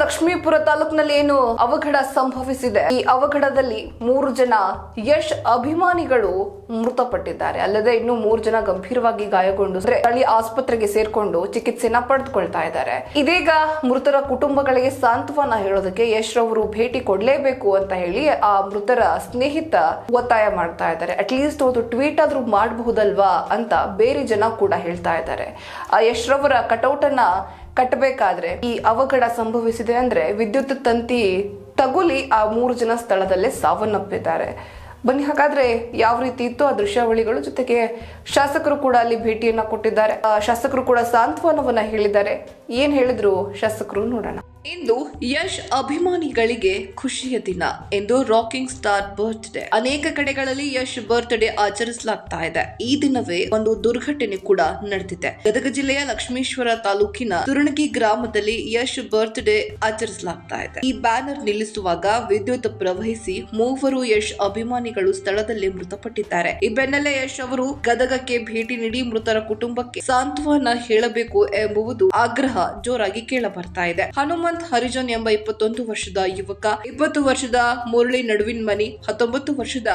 ಲಕ್ಷ್ಮೀಪುರ ತಾಲೂಕಿನಲ್ಲಿ ಏನು ಅವಘಡ ಸಂಭವಿಸಿದೆ? ಈ ಅವಘಡದಲ್ಲಿ ಮೂರು ಜನ ಯಶ್ ಅಭಿಮಾನಿಗಳು ಮೃತಪಟ್ಟಿದ್ದಾರೆ. ಅಲ್ಲದೆ ಇನ್ನು ಮೂರು ಜನ ಗಂಭೀರವಾಗಿ ಗಾಯಗೊಂಡು ಸ್ಥಳೀಯ ಆಸ್ಪತ್ರೆಗೆ ಸೇರ್ಕೊಂಡು ಚಿಕಿತ್ಸೆನ ಪಡೆದುಕೊಳ್ತಾ ಇದ್ದಾರೆ. ಇದೀಗ ಮೃತರ ಕುಟುಂಬಗಳಿಗೆ ಸಾಂತ್ವನ ಹೇಳೋದಕ್ಕೆ ಯಶ್ ಅವರು ಭೇಟಿ ಕೊಡ್ಲೇಬೇಕು ಅಂತ ಹೇಳಿ ಆ ಮೃತರ ಸ್ನೇಹಿತ ಒತ್ತಾಯ ಮಾಡ್ತಾ ಇದ್ದಾರೆ. ಅಟ್ಲೀಸ್ಟ್ ಒಂದು ಟ್ವೀಟ್ ಆದ್ರೂ ಮಾಡಬಹುದಲ್ವಾ ಅಂತ ಬೇರೆ ಜನ ಕೂಡ ಹೇಳ್ತಾ ಇದ್ದಾರೆ. ಆ ಯಶ್ ರವರ ಕಟೌಟ್ ಅನ್ನ ಕಟ್ಟಬೇಕಾದ್ರೆ ಈ ಅವಘಡ ಸಂಭವಿಸಿದೆ ಅಂದ್ರೆ ವಿದ್ಯುತ್ ತಂತಿ ತಗುಲಿ ಆ ಮೂರು ಜನ ಸ್ಥಳದಲ್ಲೇ ಸಾವನ್ನಪ್ಪಿದ್ದಾರೆ. ಬನ್ನಿ, ಹಾಗಾದ್ರೆ ಯಾವ ರೀತಿ ಇತ್ತು ಆ ದೃಶ್ಯಾವಳಿಗಳು? ಜೊತೆಗೆ ಶಾಸಕರು ಕೂಡ ಅಲ್ಲಿ ಭೇಟಿಯನ್ನ ಕೊಟ್ಟಿದ್ದಾರೆ. ಶಾಸಕರು ಕೂಡ ಸಾಂತ್ವನವನ್ನ ಹೇಳಿದ್ದಾರೆ. ಏನ್ ಹೇಳಿದ್ರು ಶಾಸಕರು ನೋಡೋಣ. ಇಂದು ಯಶ್ ಅಭಿಮಾನಿಗಳಿಗೆ ಖುಷಿಯ ದಿನ ಎಂದು ರಾಕಿಂಗ್ ಸ್ಟಾರ್ ಬರ್ತ್ಡೇ. ಅನೇಕ ಕಡೆಗಳಲ್ಲಿ ಯಶ್ ಬರ್ತ್ಡೇ ಆಚರಿಸಲಾಗ್ತಾ ಇದೆ. ಈ ದಿನವೇ ಒಂದು ದುರ್ಘಟನೆ ಕೂಡ ನಡೆದಿದೆ. ಗದಗ ಜಿಲ್ಲೆಯ ಲಕ್ಷ್ಮೇಶ್ವರ ತಾಲೂಕಿನ ತುರಣಗಿ ಗ್ರಾಮದಲ್ಲಿ ಯಶ್ ಬರ್ತ್ಡೇ ಆಚರಿಸಲಾಗ್ತಾ ಇದೆ. ಈ ಬ್ಯಾನರ್ ನಿಲ್ಲಿಸುವಾಗ ವಿದ್ಯುತ್ ಪ್ರವಹಿಸಿ ಮೂವರು ಯಶ್ ಅಭಿಮಾನಿಗಳು ಸ್ಥಳದಲ್ಲಿ ಮೃತಪಟ್ಟಿದ್ದಾರೆ. ಈ ಬೆನ್ನಲ್ಲೇ ಯಶ್ ಅವರು ಗದಗಕ್ಕೆ ಭೇಟಿ ನೀಡಿ ಮೃತರ ಕುಟುಂಬಕ್ಕೆ ಸಾಂತ್ವನ ಹೇಳಬೇಕು ಎಂಬುವುದು ಆಗ್ರಹ ಜೋರಾಗಿ ಕೇಳಬರ್ತಾ ಇದೆ. ಹನುಮಂತ್ ಹರಿಜನ್ ಎಂಬ ಇಪ್ಪತ್ತೊಂದು ವರ್ಷದ ಯುವಕ, ಇಪ್ಪತ್ತು ವರ್ಷದ ಮುರಳಿ ನಡುವಿನ ಮನಿ, ಹತ್ತೊಂಬತ್ತು ವರ್ಷದ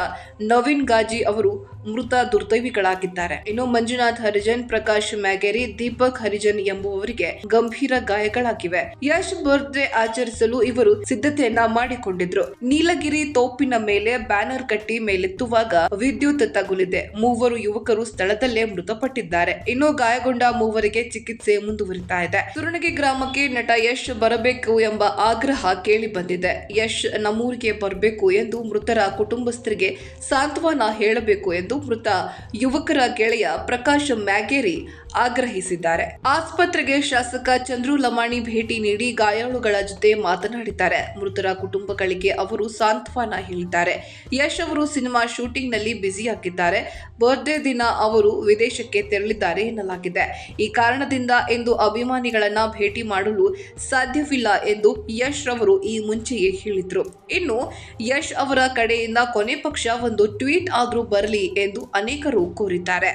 ನವೀನ್ ಗಾಜಿ ಅವರು ಮೃತ ದುರ್ದೈವಿಗಳಾಗಿದ್ದಾರೆ. ಇನ್ನು ಮಂಜುನಾಥ್ ಹರಿಜನ್, ಪ್ರಕಾಶ್ ಮ್ಯಾಗೇರಿ, ದೀಪಕ್ ಹರಿಜನ್ ಎಂಬುವವರಿಗೆ ಗಂಭೀರ ಗಾಯಗಳಾಗಿವೆ. ಯಶ್ ಬರ್ತ್ಡೇ ಆಚರಿಸಲು ಇವರು ಸಿದ್ಧತೆಯನ್ನ ಮಾಡಿಕೊಂಡಿದ್ರು. ನೀಲಗಿರಿ ತೋಪಿನ ಮೇಲೆ ಬ್ಯಾನರ್ ಕಟ್ಟಿ ಮೇಲೆತ್ತುವಾಗ ವಿದ್ಯುತ್ ತಗುಲಿದೆ. ಮೂವರು ಯುವಕರು ಸ್ಥಳದಲ್ಲೇ ಮೃತಪಟ್ಟಿದ್ದಾರೆ. ಇನ್ನು ಗಾಯಗೊಂಡ ಮೂವರಿಗೆ ಚಿಕಿತ್ಸೆ ಮುಂದುವರಿತಾ ಇದೆ. ಸುರಣಗಿ ಗ್ರಾಮಕ್ಕೆ ನಟ ಯಶ್ ಬರಬೇಕು ಎಂಬ ಆಗ್ರಹ ಕೇಳಿ ಬಂದಿದೆ. ಯಶ್ ನಮ್ಮೂರಿಗೆ ಬರಬೇಕು ಎಂದು ಮೃತರ ಕುಟುಂಬಸ್ಥರಿಗೆ ಸಾಂತ್ವನ ಹೇಳಬೇಕು ಎಂದು ಮೃತ ಯುವಕರ ಗೆಳೆಯ ಪ್ರಕಾಶ್ ಮ್ಯಾಗೇರಿ ಆಗ್ರಹಿಸಿದ್ದಾರೆ. ಆಸ್ಪತ್ರೆಗೆ ಶಾಸಕ ಚಂದ್ರು ಲಮಾಣಿ ಭೇಟಿ ನೀಡಿ ಗಾಯಾಳುಗಳ ಜೊತೆ ಮಾತನಾಡಿದ್ದಾರೆ. ಮೃತರ ಕುಟುಂಬಗಳಿಗೆ ಅವರು ಸಾಂತ್ವನ ಹೇಳಿದ್ದಾರೆ. ಯಶ್ ಅವರು ಸಿನಿಮಾ ಶೂಟಿಂಗ್ನಲ್ಲಿ ಬ್ಯುಸಿಯಾಗಿದ್ದಾರೆ. ಬರ್ತ್ಡೇ ದಿನ ಅವರು ವಿದೇಶಕ್ಕೆ ತೆರಳಿದ್ದಾರೆ ಎನ್ನಲಾಗಿದೆ. ಈ ಕಾರಣದಿಂದ ಎಂದು ಅಭಿಮಾನಿಗಳನ್ನ ಭೇಟಿ ಮಾಡಲು ಸಾಧ್ಯವಿಲ್ಲ ಎಂದು ಯಶ್ ರವರು ಈ ಮುಂಚೆಯೇ ಹೇಳಿದ್ರು. ಇನ್ನು ಯಶ್ ಅವರ ಕಡೆಯಿಂದ ಕೊನೆ ಪಕ್ಷ ಒಂದು ಟ್ವೀಟ್ ಆದ್ರೂ ಬರಲಿ ಎಂದು ಅನೇಕರು ಕೋರಿದ್ದಾರೆ.